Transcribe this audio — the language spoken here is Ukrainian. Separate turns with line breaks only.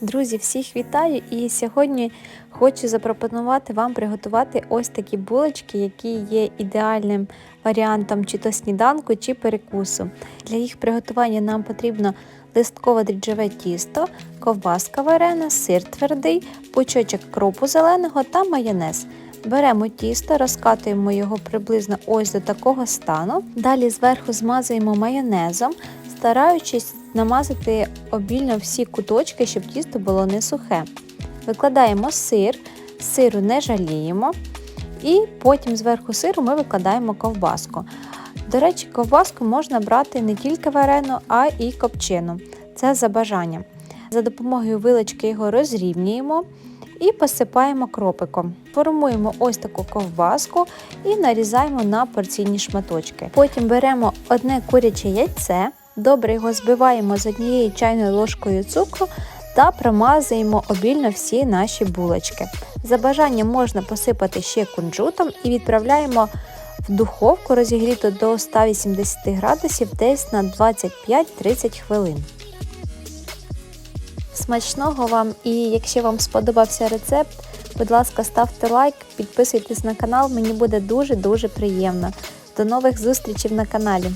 Друзі, всіх вітаю! І сьогодні хочу запропонувати вам приготувати ось такі булочки, які є ідеальним варіантом чи то сніданку, чи перекусу. Для їх приготування нам потрібно листкове дріджеве тісто, ковбаска варена, сир твердий, пучочок кропу зеленого та майонез. Беремо тісто, розкатуємо його приблизно ось до такого стану. Далі зверху змазуємо майонезом, стараючись намазати обільно всі куточки, щоб тісто було не сухе. Викладаємо сир, сиру не жаліємо, і потім зверху сиру ми викладаємо ковбаску. До речі, ковбаску можна брати не тільки варену, а і копчену. Це за бажанням. За допомогою вилочки його розрівнюємо і посипаємо кропиком. Формуємо ось таку ковбаску і нарізаємо на порційні шматочки. Потім беремо одне куряче яйце, добре його збиваємо з однією чайною ложкою цукру та промазуємо обільно всі наші булочки. За бажанням можна посипати ще кунжутом і відправляємо в духовку розігріту до 180 градусів десь на 25-30 хвилин. Смачного вам і якщо вам сподобався рецепт, будь ласка, ставте лайк, підписуйтесь на канал, мені буде дуже-дуже приємно. До нових зустрічей на каналі!